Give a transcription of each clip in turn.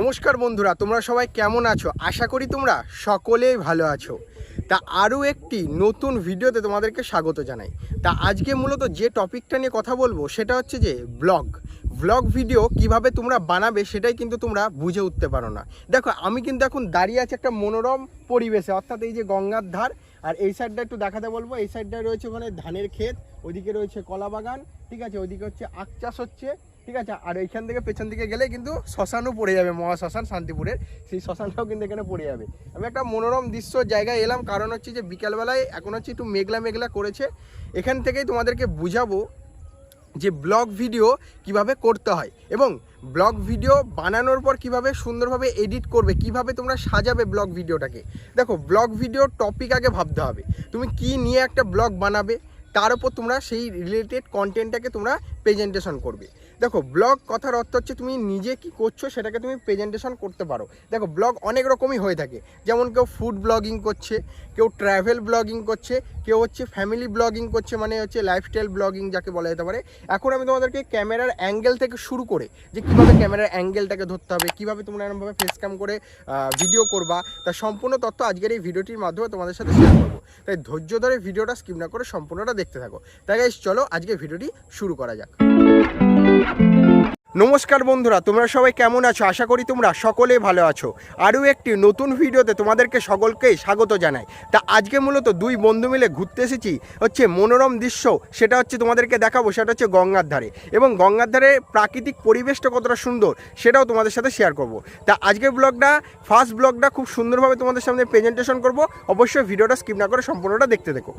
নমস্কার বন্ধুরা, তোমরা সবাই কেমন আছো? আশা করি তোমরা সকলেই ভালো আছো। তা আরও একটি নতুন ভিডিওতে তোমাদেরকে স্বাগত জানাই। তা আজকে মূলত যে টপিকটা নিয়ে কথা বলব, সেটা হচ্ছে যে ব্লগ। ব্লগ ভিডিও কীভাবে তোমরা বানাবে, সেটাই কিন্তু তোমরা বুঝে উঠতে পারো না। দেখো, আমি কিন্তু এখন দাঁড়িয়ে আছি একটা মনোরম পরিবেশে, অর্থাৎ এই যে গঙ্গার ধার, আর এই সাইডটা একটু দেখাতে বলব। এই সাইডটায় রয়েছে ওখানে ধানের ক্ষেত ওইদিকে রয়েছে কলা বাগান, ঠিক আছে? ওইদিকে হচ্ছে আখ চাষ হচ্ছে। ঠিক আছে? আর এইখান থেকে পেছন দিকে গেলে কিন্তু শ্মশানও পড়ে যাবে মহা শ্মশান শান্তিপুরের। সেই শ্মশানটাও কিন্তু এখানে পড়ে যাবে। আমি একটা মনোরম দৃশ্য জায়গায় এলাম, কারণ হচ্ছে যে বিকালবেলায় এখন হচ্ছে একটু মেঘলা মেঘলা করেছে। এখান থেকেই তোমাদেরকে বুঝাবো যে ব্লগ ভিডিও কীভাবে করতে হয় এবং ব্লগ ভিডিও বানানোর পর কীভাবে সুন্দরভাবে এডিট করবে, কীভাবে তোমরা সাজাবে ব্লগ ভিডিওটাকে। দেখো, ব্লগ ভিডিও টপিক আগে ভাবতে হবে। তুমি কি নিয়ে একটা ব্লগ বানাবে, তার উপর তোমরা সেই রিলেটেড কন্টেন্টটাকে তোমরা প্রেজেন্টেশন করবে। দেখো ব্লগ কথার অর্থ হচ্ছে তুমি নিজে কি করছ সেটাকে তুমি প্রেজেন্টেশন করতে পারো। দেখো ব্লগ অনেক রকমই হয়ে থাকে। যেমন কেউ ফুড ব্লগিং করছে, কেউ ট্রাভেল ব্লগিং করছে, কেউ হচ্ছে ফ্যামিলি ব্লগিং করছে মানে হচ্ছে লাইফস্টাইল ব্লগিং যাকে বলা যেতে পারে। এখন আমি তোমাদেরকে ক্যামেরার অ্যাঙ্গেল থেকে শুরু করে যে কীভাবে ক্যামেরার অ্যাঙ্গেলটাকে ধরতে হবে, কীভাবে তোমরা এরকমভাবে ফেস ক্যাম করে ভিডিও করবা, তার সম্পূর্ণ তথ্য আজকের এই ভিডিওটির মাধ্যমে তোমাদের সাথে শেয়ার করব। তাই ধৈর্য ধরে ভিডিওটা স্কিপ না করে সম্পূর্ণটা দেখতে থাকো। তাই চলো আজকে ভিডিওটি শুরু করা যাক। নমস্কার বন্ধুরা, তোমরা সবাই কেমন আছো? আশা করি তোমরা সকলেই ভালো আছো। আরও একটি নতুন ভিডিওতে তোমাদেরকে সকলকেই স্বাগত জানাই। তা আজকে মূলত দুই বন্ধু মিলে ঘুরতে এসেছি, হচ্ছে মনোরম দৃশ্য, সেটা হচ্ছে তোমাদেরকে দেখাবো, সেটা হচ্ছে গঙ্গার ধারে। এবং গঙ্গার ধারে প্রাকৃতিক পরিবেশটা কতটা সুন্দর, সেটাও তোমাদের সাথে শেয়ার করব। তা আজকের ব্লগটা ফার্স্ট ব্লগটা খুব সুন্দরভাবে তোমাদের সামনে প্রেজেন্টেশন করব। অবশ্যই ভিডিওটা স্কিপ না করে সম্পূর্ণটা দেখতে দেখো।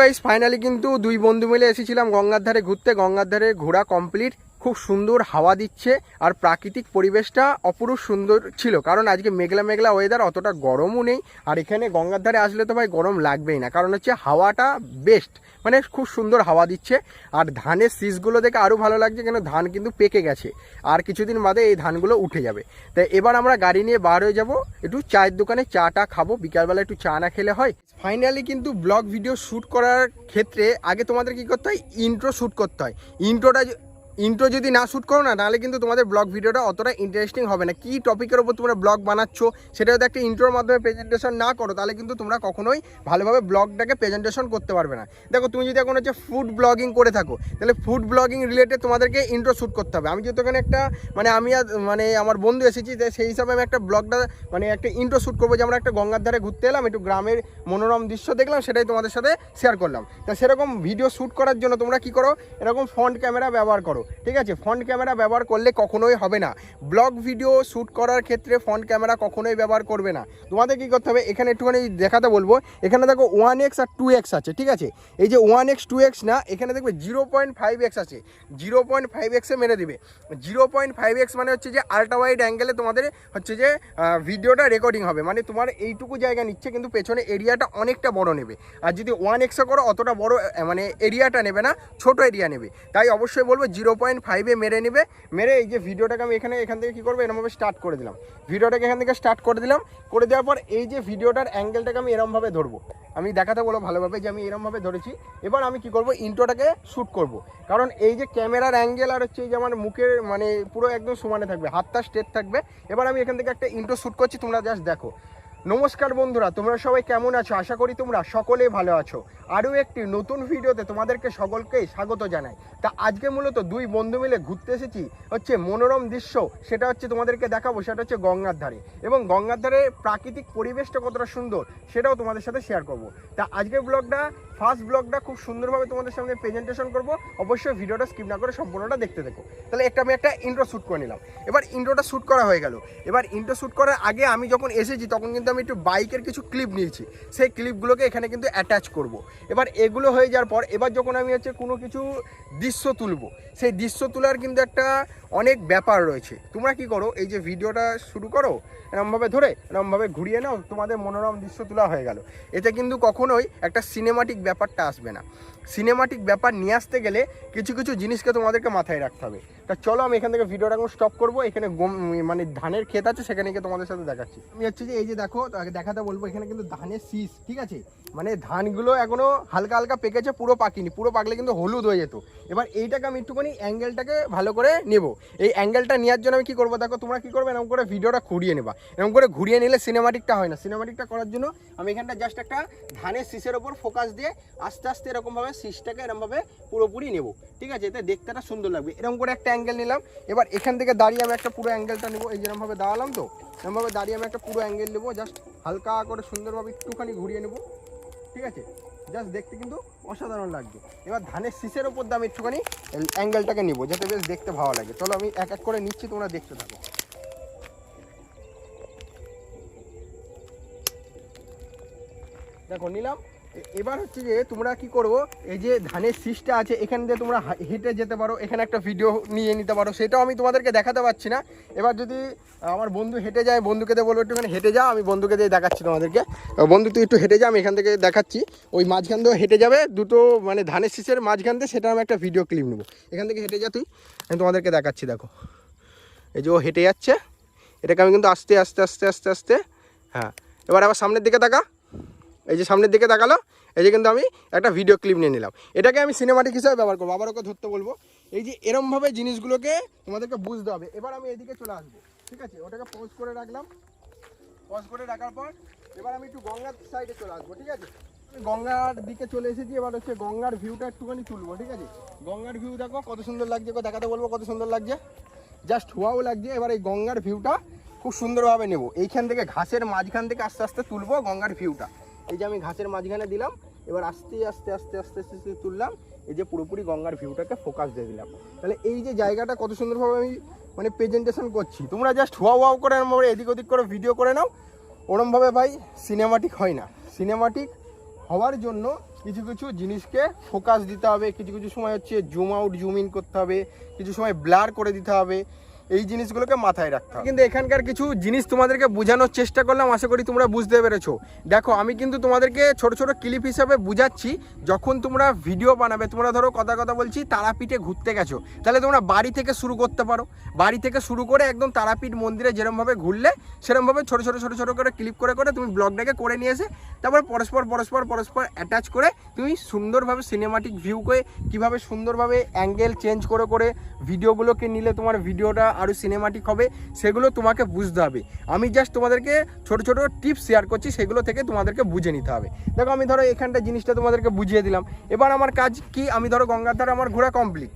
গাইস ফাইনালি কিন্তু দুই বন্ধু মিলে এসেছিলাম গঙ্গার ধারে ঘুরতে। গঙ্গার ধারে ঘোরা কমপ্লিট খুব সুন্দর হাওয়া দিচ্ছে আর প্রাকৃতিক পরিবেশটা অপরূপ সুন্দর ছিল। কারণ আজকে মেঘলা মেঘলা ওয়েদার অতটা গরমও নেই। আর এখানে গঙ্গার ধারে আসলে তো ভাই গরম লাগবেই না। কারণ হচ্ছে হাওয়াটা বেস্ট মানে খুব সুন্দর হাওয়া দিচ্ছে। আর ধানের শীষগুলো দেখে আরও ভালো লাগছে কেন? ধান কিন্তু পেকে গেছে। আর কিছুদিন বাদে এই ধানগুলো উঠে যাবে। তাই এবার আমরা গাড়ি নিয়ে বার হয়ে যাব। একটু চায়ের দোকানে চাটা খাব। বিকালবেলা একটু চা না খেলে হয়। ফাইনালি কিন্তু ব্লগ ভিডিও শ্যুট করার ক্ষেত্রে আগে তোমাদের কি করতে হয়? ইন্ট্রো শ্যুট করতে হয়। ইন্ট্রোটা ইন্ট্রো যদি না শ্যুট করো না, তাহলে কিন্তু তোমাদের ব্লগ ভিডিওটা অতটা ইন্টারেস্টিং হবে না। কী টপিকের ওপর তোমরা ব্লগ বানাচ্ছ সেটা যদি একটা ইন্ট্রোর মাধ্যমে প্রেজেন্টেশন না করো, তাহলে কিন্তু তোমরা কখনোই ভালোভাবে ব্লগটাকে প্রেজেন্টেশন করতে পারবে না। দেখো, তুমি যদি এখন হচ্ছে ফুড ব্লগিং করে থাকো, তাহলে ফুড ব্লগিং রিলেটেড তোমাদেরকে ইন্ট্রো শ্যুট করতে হবে। আমি যেহেতু একটা মানে আমি মানে আমার বন্ধু এসেছি তাই সেই হিসাবে আমি একটা ব্লগটা মানে একটা ইন্ট্রো শ্যুট করব যে আমরা একটা গঙ্গার ধারে ঘুরতে এলাম, একটু গ্রামের মনোরম দৃশ্য দেখলাম, সেটাই তোমাদের সাথে শেয়ার করলাম। তা সেরকম ভিডিও শ্যুট করার জন্য তোমরা কী করো, এরকম ফ্রন্ট ক্যামেরা ব্যবহার করো। ঠিক আছে? ফ্রন্ট ক্যামেরা ব্যবহার করলে কখনোই হবে না। ব্লগ ভিডিও শ্যুট করার ক্ষেত্রে ফ্রন্ট ক্যামেরা কখনোই ব্যবহার করবে না। তোমাদের কি করতে হবে? এখানে একটুখানি দেখাতে বলব। এখানে দেখো ওয়ান এক্স আর টু এক্স আছে, ঠিক আছে? এই যে ওয়ান এক্স টু এক্স না, এখানে দেখবে জিরো পয়েন্ট ফাইভ এক্স আছে। জিরো পয়েন্ট ফাইভ এক্সে মেরে দেবে। জিরো পয়েন্ট ফাইভ এক্স মানে হচ্ছে যে আল্ট্রা ওয়াইড অ্যাঙ্গেলে তোমাদের হচ্ছে যে ভিডিওটা রেকর্ডিং হবে। মানে তোমার এইটুকু জায়গা নিচ্ছে, কিন্তু পেছনে এরিয়াটা অনেকটা বড় নেবে। আর যদি ওয়ান এক্সে করো, অতটা বড় মানে এরিয়াটা নেবে না, ছোট এরিয়া নেবে। তাই অবশ্যই বলব জিরো পয়েন্ট ফাইভে মেরে নেবে, মেরে এই যে ভিডিওটাকে আমি এখানে এখান থেকে কী করব? এরমভাবে স্টার্ট করে দিলাম। ভিডিওটাকে এখান থেকে স্টার্ট করে দিলাম। করে দেওয়ার পর এই যে ভিডিওটার অ্যাঙ্গেলটাকে আমি এরমভাবে ধরবো। আমি দেখাতে বলো ভালোভাবে যে আমি এরমভাবে ধরেছি। এবার আমি কি করব? ইন্ট্রোটাকে শ্যুট করব। কারণ এই যে ক্যামেরার অ্যাঙ্গেল আর হচ্ছে এই যে আমার মুখের মানে পুরো একদম সমানে থাকবে, হাতটা স্ট্রেট থাকবে। এবার আমি এখান থেকে একটা ইন্ট্রো শ্যুট করছি, তোমরা জাস্ট দেখো। নমস্কার বন্ধুরা, তোমরা সবাই কেমন আছো? আশা করি তোমরা সকলেই ভালো আছো। আরও একটি নতুন ভিডিওতে তোমাদেরকে সকলকে স্বাগত জানাই। তা আজকে মূলত দুই বন্ধু মিলে ঘুরতে এসেছি, হচ্ছে মনোরম দৃশ্য, সেটা হচ্ছে তোমাদেরকে দেখাবো, সেটা হচ্ছে গঙ্গার ধারে। এবং গঙ্গার ধারে প্রাকৃতিক পরিবেশটা কতটা সুন্দর, সেটাও তোমাদের সাথে শেয়ার করব। তা আজকের ব্লগটা ফার্স্ট ব্লগটা খুব সুন্দরভাবে তোমাদের সামনে প্রেজেন্টেশন করব। অবশ্যই ভিডিওটা স্কিপ না করে সম্পূর্ণটা দেখতে দেখো। তাহলে একটা আমি একটা ইন্ট্রো শ্যুট করে নিলাম। এবার ইন্ট্রোটা শ্যুট করা হয়ে গেল। এবার ইন্ট্রো শ্যুট করার আগে আমি যখন এসেছি, তখন কিন্তু আমি একটু বাইকের কিছু ক্লিপ নিয়েছি। সেই ক্লিপগুলোকে এখানে কিন্তু অ্যাটাচ করব। এবার এগুলো হয়ে যাওয়ার পর, এবার যখন আমি হচ্ছে কোনো কিছু দৃশ্য তুলব, সেই দৃশ্য তোলার কিন্তু একটা অনেক ব্যাপার রয়েছে। তোমরা কি করো? এই যে ভিডিওটা শুরু করো, এরমভাবে ধরে, এরমভাবে ঘুরিয়ে নাও, তোমাদের মনোরম দৃশ্য তোলা হয়ে গেল। এতে কিন্তু কখনোই একটা সিনেমাটিক ব্যাপারটা আসবে না। সিনেমাটিক ব্যাপার নিয়ে আসতে গেলে কিছু কিছু জিনিসকে তোমাদেরকে মাথায় রাখতে হবে। তা চলো আমি এখান থেকে ভিডিওটা এখন স্টপ করব। এখানে মানে ধানের ক্ষেত আছে, সেখানে গিয়ে তোমাদের সাথে দেখাচ্ছি। আমি হচ্ছে যে এই যে দেখো দেখাতে বলব, এখানে কিন্তু ধানের শীষ, ঠিক আছে? মানে ধানগুলো এখনও হালকা হালকা পেকেছে, পুরো পাকিনি। পুরো পাকলে কিন্তু হলুদ হয়ে যেত। এবার এইটাকে আমি একটুখানি অ্যাঙ্গেলটাকে ভালো করে নেব। এই অ্যাঙ্গেলটা নেওয়ার জন্য আমি কি করব? দেখো, তোমরা কী করবে? এরকম করে ভিডিওটা ঘুরিয়ে নেবা। এরকম করে ঘুরিয়ে নিলে সিনেমাটিকটা হয় না। সিনেমাটিকটা করার জন্য আমি এখানটা জাস্ট একটা ধানের শীষের ওপর ফোকাস দিয়ে আস্তে আস্তে এরকমভাবে শীষটাকে এরকমভাবে পুরোপুরি নেব। ঠিক আছে? এতে দেখতেটা সুন্দর লাগবে। এরকম করে একটা অ্যাঙ্গেল নিলাম। এবার এখান থেকে দাঁড়িয়ে আমি একটা পুরো অ্যাঙ্গেলটা নেব। এই যেরকমভাবে দাঁড়ালাম তো এরকমভাবে দাঁড়িয়ে আমি একটা পুরো অ্যাঙ্গেল নেব। জাস্ট হালকা করে সুন্দরভাবে একটুখানি ঘুরিয়ে নেব। ঠিক আছে? জাস্ট দেখতে কিন্তু অসাধারণ লাগবে এবার ধানের শীষের ওপর দিয়ে আমি একটুখানি অ্যাঙ্গেলটাকে নেব, যাতে বেশ দেখতে ভালো লাগে। চলো আমি এক এক করে নিচ্ছি, তোমরা দেখতে থাকো। দেখো, নিলাম। এবার হচ্ছে যে তোমরা কি করব? এই যে ধানের শীষটা আছে, এখান দিয়ে তোমরা হেঁটে যেতে পারো, এখানে একটা ভিডিও নিয়ে নিতে পারো, সেটাও আমি তোমাদেরকে দেখাতে পারছি না। এবার যদি আমার বন্ধু হেঁটে যায়, বন্ধুকে দিয়ে বলব, একটুখানি হেঁটে যাও আমি বন্ধুকে দিয়ে দেখাচ্ছি তোমাদেরকে। বন্ধু, তুই একটু হেঁটে যা, আমি এখান থেকে দেখাচ্ছি। ওই মাঝখান দিয়েও হেঁটে যাবে, দুটো মানে ধানের শীষের মাঝখান দিয়ে, সেটা আমি একটা ভিডিও ক্লিপ নেব। এখান থেকে হেঁটে যা তুই, আমি তোমাদেরকে দেখাচ্ছি, দেখো। এই যে ও হেঁটে যাচ্ছে, এটাকে আমি কিন্তু আস্তে আস্তে আস্তে আস্তে আস্তে হ্যাঁ। এবার আবার সামনের দিকে তাকা। এই যে সামনের দিকে তাকালো, এই যে কিন্তু আমি একটা ভিডিও ক্লিপ নিয়ে নিলাম। এটাকে আমি সিনেমাটিক হিসাবে ব্যবহার করব। আবার ওকে ধরতে বলব। এই যে এরমভাবে জিনিসগুলোকে তোমাদেরকে বুঝতে হবে। এবার আমি এদিকে চলে আসব। ঠিক আছে? ওটাকে পজ করে রাখলাম। পজ করে রাখার পর এবার আমি একটু গঙ্গার সাইডে চলে আসব। ঠিক আছে? গঙ্গার দিকে চলে এসেছি। এবার হচ্ছে গঙ্গার ভিউটা একটুখানি তুলবো। ঠিক আছে? গঙ্গার ভিউ দেখো, কত সুন্দর লাগছে। দেখাতে বলব কত সুন্দর লাগছে। জাস্ট হুয়াও লাগছে। এবার এই গঙ্গার ভিউটা খুব সুন্দরভাবে নেব। এইখান থেকে, ঘাসের মাঝখান থেকে আস্তে আস্তে তুলবো গঙ্গার ভিউটা এই যে আমি ঘাসের মাঝখানে দিলাম, এবার আস্তে আস্তে আস্তে আস্তে আস্তে তুললাম, এই যে পুরোপুরি গঙ্গার ভিউটাকে ফোকাস দিয়ে দিলাম। তাহলে এই যে জায়গাটা কত সুন্দরভাবে আমি মানে প্রেজেন্টেশন করছি, তোমরা জাস্ট হুয়া হুয়াও করে ভাবে এদিক ওদিক করে ভিডিও করে নাও। ওরমভাবে ভাই সিনেমাটিক হয় না। সিনেমাটিক হওয়ার জন্য কিছু কিছু জিনিসকে ফোকাস দিতে হবে, কিছু কিছু সময় হচ্ছে জুম আউট জুম ইন করতে হবে, কিছু সময় ব্লার করে দিতে হবে। এই জিনিসগুলোকে মাথায় রাখতে হবে। কিন্তু এখানকার কিছু জিনিস তোমাদেরকে বোঝানোর চেষ্টা করলাম, আশা করি তোমরা বুঝতে পেরেছ। দেখো, আমি কিন্তু তোমাদেরকে ছোট ছোট ক্লিপ হিসাবে বুঝাচ্ছি, যখন তোমরা ভিডিও বানাবে, তোমরা ধরো কথা কথা বলছি, তারাপীঠে ঘুরতে গেছো। তাহলে তোমরা বাড়ি থেকে শুরু করতে পারো। বাড়ি থেকে শুরু করে একদম তারাপীঠ মন্দিরে যেরমভাবে ঘুরলে, সেরমভাবে ছোট ছোট ছোট ছোট করে ক্লিপ করে করে তুমি ব্লগটাকে করে নিয়ে এসে, তারপর পরস্পর পরস্পর পরস্পর অ্যাটাচ করে তুমি সুন্দরভাবে সিনেমাটিক ভিউ করে কীভাবে সুন্দরভাবে অ্যাঙ্গেল চেঞ্জ করে করে ভিডিওগুলোকে নিলে তোমার ভিডিওটা আরও সিনেমাটিক হবে, সেগুলো তোমাকে বুঝতে হবে। আমি জাস্ট তোমাদেরকে ছোট ছোট টিপস শেয়ার করছি, সেগুলো থেকে তোমাদেরকে বুঝে নিতে হবে। দেখো, আমি ধরো এখানটা জিনিসটা তোমাদেরকে বুঝিয়ে দিলাম। এবার আমার কাজ কি? আমি ধরো গঙ্গার ধারে আমার ঘোরা কমপ্লিট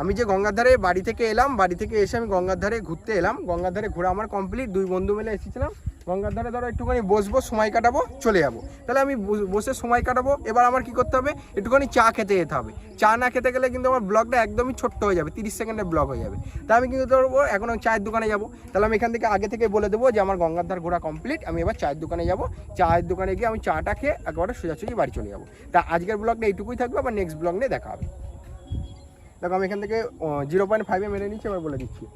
আমি যে গঙ্গার ধারে বাড়ি থেকে এলাম, বাড়ি থেকে এসে আমি গঙ্গার ধারে ঘুরতে এলাম। গঙ্গার ধারে ঘোরা আমার কমপ্লিট দুই বন্ধু মিলে এসেছিলাম। গঙ্গার ধারে ধরো একটুখানি বসবো, সময় কাটাবো, চলে যাব। তাহলে আমি বস- সময় কাটাবো, এবার আমার কি করতে হবে? একটুখানি চা খেতে যেতে হবে। চা না খেতে গেলে কিন্তু আমার ব্লগটা একদমই ছোট্ট হয়ে যাবে, তিরিশ সেকেন্ডের ব্লগ হয়ে যাবে। তা আমি কিন্তু ধরবো, এখন আমি চায়ের দোকানে যাব। তাহলে আমি এখান থেকে আগে থেকে বলে দেবো যে আমার গঙ্গার ধার ঘোরা কমপ্লিট আমি এবার চায়ের দোকানে যাব। চায়ের দোকানে গিয়ে আমি চাটা খেয়ে একেবারে সোজাসুজি বাড়ি চলে যাব। তা আজকের ব্লগটা এইটুকুই থাকবে, আবার নেক্সট ব্লগ নিয়ে দেখা হবে। দেখো, আমি এখান থেকে জিরো পয়েন্ট ফাইভে মেনে নিচ্ছি এবার বলে দিচ্ছি।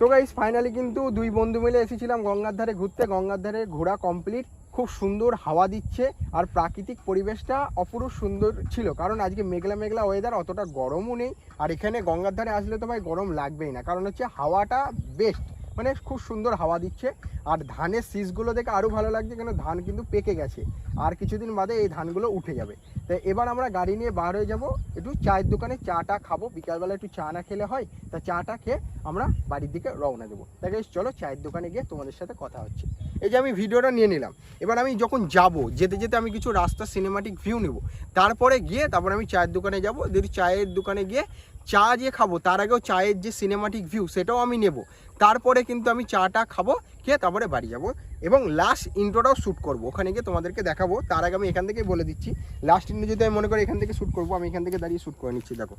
তো গাইস ফাইনালি কিন্তু দুই বন্ধু মিলে এসেছিলাম গঙ্গার ধারে ঘুরতে। গঙ্গার ধারে ঘোরা কমপ্লিট খুব সুন্দর হাওয়া দিচ্ছে আর প্রাকৃতিক পরিবেশটা অপরূপ সুন্দর ছিল। কারণ আজকে মেঘলা মেঘলা ওয়েদার অতটা গরমও নেই। আর এখানে গঙ্গার ধারে আসলে তো ভাই গরম লাগবেই না। কারণ হচ্ছে হাওয়াটা বেস্ট মানে খুব সুন্দর হাওয়া দিচ্ছে। আর ধানের শীষগুলো দেখে আরও ভালো লাগছে কেন? ধান কিন্তু পেকে গেছে। আর কিছুদিন বাদে এই ধানগুলো উঠে যাবে। তো এবার আমরা গাড়ি নিয়ে বার হয়ে যাব। একটু চায়ের দোকানে চাটা খাব। বিকালবেলা একটু চা না খেলে হয় তা চাটা খেয়ে আমরা বাড়ির দিকে রওনা দেবো। guys, চলো চায়ের দোকানে গিয়ে তোমাদের সাথে কথা হচ্ছে। এই যে আমি ভিডিওটা নিয়ে নিলাম। এবার আমি যখন যাব যেতে যেতে আমি কিছু রাস্তা সিনেমাটিক ভিউ নেব। তারপরে গিয়ে তারপর আমি চায়ের দোকানে যাব। যদি চায়ের দোকানে গিয়ে চা যে খাব তার আগেও চায়ের যে সিনেমাটিক ভিউ সেটাও আমি নেব। তারপরে কিন্তু আমি চাটা খাব, খেয়ে তারপরে বাড়ি যাব। এবং লাস্ট ইন্ট্রোটাও শ্যুট করব। ওখানে গিয়ে তোমাদেরকে দেখাবো। তার আগে আমি এখান থেকেই বলে দিচ্ছি। লাস্ট ইন্ট্রো যদি আমি মনে করি এখান থেকে শ্যুট করব, আমি এখান থেকে দাঁড়িয়ে শ্যুট করে নিচ্ছি, দেখো।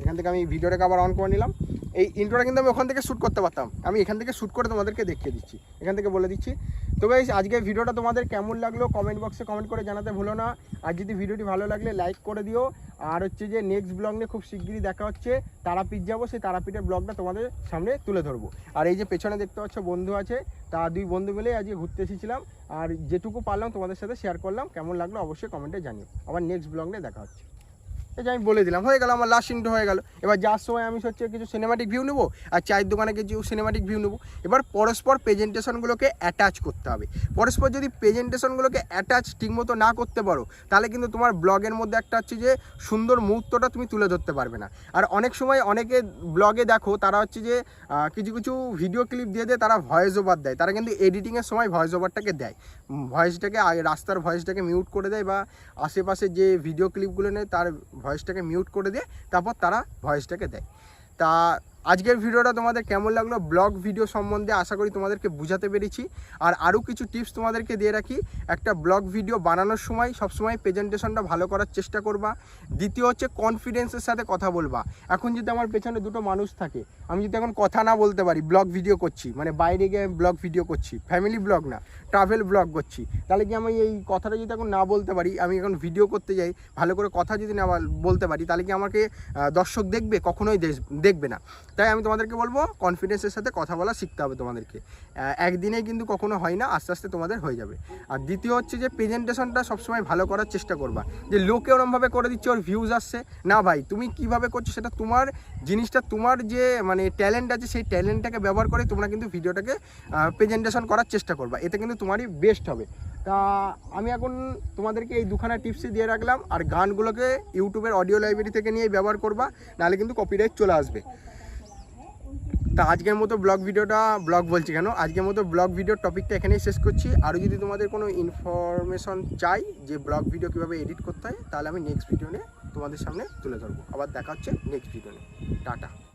এখান থেকে আমি ভিডিওটাকে আবার অন করে নিলাম। এই ইন্ট্রোটা কিন্তু আমি ওখান থেকে শ্যুট করতে পারতাম। আমি এখান থেকে শ্যুট করে তোমাদেরকে দেখিয়ে দিচ্ছি। এখান থেকে বলে দিচ্ছি। তো গাইস আজকের ভিডিওটা তোমাদের কেমন লাগল কমেন্ট বক্সে কমেন্ট করে জানাতে ভুলো না। আর যদি ভিডিওটি ভালো লাগলে লাইক করে দিও। আর হচ্ছে যে নেক্সট ব্লগ নিয়ে খুব শিগগিরই দেখা হচ্ছে, তারাপীঠ যাব, সেই তারাপীঠের ব্লগটা তোমাদের সামনে তুলে ধরবো। আর এই যে পেছনে দেখতে পাচ্ছ বন্ধু আছে, তা দুই বন্ধু মিলে আজকে ঘুরতে এসেছিলাম। আর যেটুকু পারলাম তোমাদের সাথে শেয়ার করলাম। কেমন লাগল অবশ্যই কমেন্টে জানিও। আবার নেক্সট ব্লগ নিয়ে দেখা হচ্ছে। এই যে আমি বলে দিলাম, হয়ে গেল, আমার লাস্ট ইন্টো হয়ে গেল। এবার যার সময় আমি হচ্ছে কিছু সিনেমাটিক ভিউ নেব, আর চায়ের দোকানে কিছু সিনেমাটিক ভিউ নেব, এবার পরস্পর প্রেজেন্টেশনগুলোকে অ্যাটাচ করতে হবে। পরস্পর যদি প্রেজেন্টেশনগুলোকে অ্যাটাচ ঠিকমতো না করতে পারো, তাহলে কিন্তু তোমার ব্লগের মধ্যে একটা হচ্ছে যে সুন্দর মুহূর্তটা তুমি তুলে ধরতে পারবে না। আর অনেক সময় অনেকে ব্লগে দেখো, তারা হচ্ছে যে কিছু কিছু ভিডিও ক্লিপ দিয়ে দেয়, তারা ভয়েস ওভার দেয়। তারা কিন্তু এডিটিংয়ের সময় ভয়েস ওভারটাকে দেয়। ভয়েসটাকে রাস্তার ভয়েসটাকে মিউট করে দেয় বা আশেপাশে যে ভিডিও ক্লিপগুলো নেয়, তার ভয়েসটাকে মিউট করে দিয়ে তারপর তারা ভয়েসটাকে দেয়। তা আজকের ভিডিওটা তোমাদের কেমন লাগল, ব্লগ ভিডিও সম্বন্ধে আশা করি তোমাদেরকে বুঝাতে পেরেছি। আর আরও কিছু টিপস তোমাদেরকে দিয়ে রাখি, একটা ব্লগ ভিডিও বানানোর সময় সবসময় প্রেজেন্টেশনটা ভালো করার চেষ্টা করবা। দ্বিতীয় হচ্ছে কনফিডেন্সের সাথে কথা বলবা। এখন যদি আমার পেছনে দুটো মানুষ থাকে, আমি যদি এখন কথা না বলতে পারি, ব্লগ ভিডিও করছি মানে বাইরে গিয়ে ব্লগ ভিডিও করছি ফ্যামিলি ব্লগ না ট্রাভেল ব্লগ করছি, তাহলে কি আমি এই কথাটা যদি এখন না বলতে পারি, আমি এখন ভিডিও করতে যাই, ভালো করে কথা যদি না বলতে পারি, তাহলে কি আমাকে দর্শক দেখবে? কখনোই দেখবে না। তাই আমি তোমাদেরকে বলব কনফিডেন্সের সাথে কথা বলা শিখতে হবে তোমাদেরকে। একদিনে কিন্তু কখনো হয় না, আস্তে আস্তে তোমাদের হয়ে যাবে। আর দ্বিতীয় হচ্ছে যে প্রেজেন্টেশনটা সবসময় ভালো করার চেষ্টা করবা। যে, লোকে ওরমভাবে করে দিচ্ছে, ওর ভিউজ আসছে। না ভাই, তুমি কীভাবে করছ সেটা তোমার জিনিসটা, তোমার যে মানে ট্যালেন্ট আছে, সেই ট্যালেন্টটাকে ব্যবহার করে তোমরা কিন্তু ভিডিওটাকে প্রেজেন্টেশন করার চেষ্টা করবা। এতে কিন্তু তোমারই বেস্ট হবে। তা, আমি এখন তোমাদেরকে এই দুখানা টিপসই দিয়ে রাখলাম। আর গানগুলোকে ইউটিউবের অডিও লাইব্রেরি থেকে নিয়ে ব্যবহার করবা, নাহলে কিন্তু কপিরাইট চলে আসবে। তা আজকের মতো ব্লগ ভিডিওটা ব্লগ বলছি কেন? আজকের মতো ব্লগ ভিডিওর টপিকটা এখানেই শেষ করছি। আরও যদি তোমাদের কোনো ইনফরমেশন চাই যে ব্লগ ভিডিও কীভাবে এডিট করতে হয়, তাহলে আমি নেক্সট ভিডিও নিয়ে তোমাদের সামনে তুলে ধরবো। আবার দেখা হচ্ছে নেক্সট ভিডিও নিয়ে টাটা।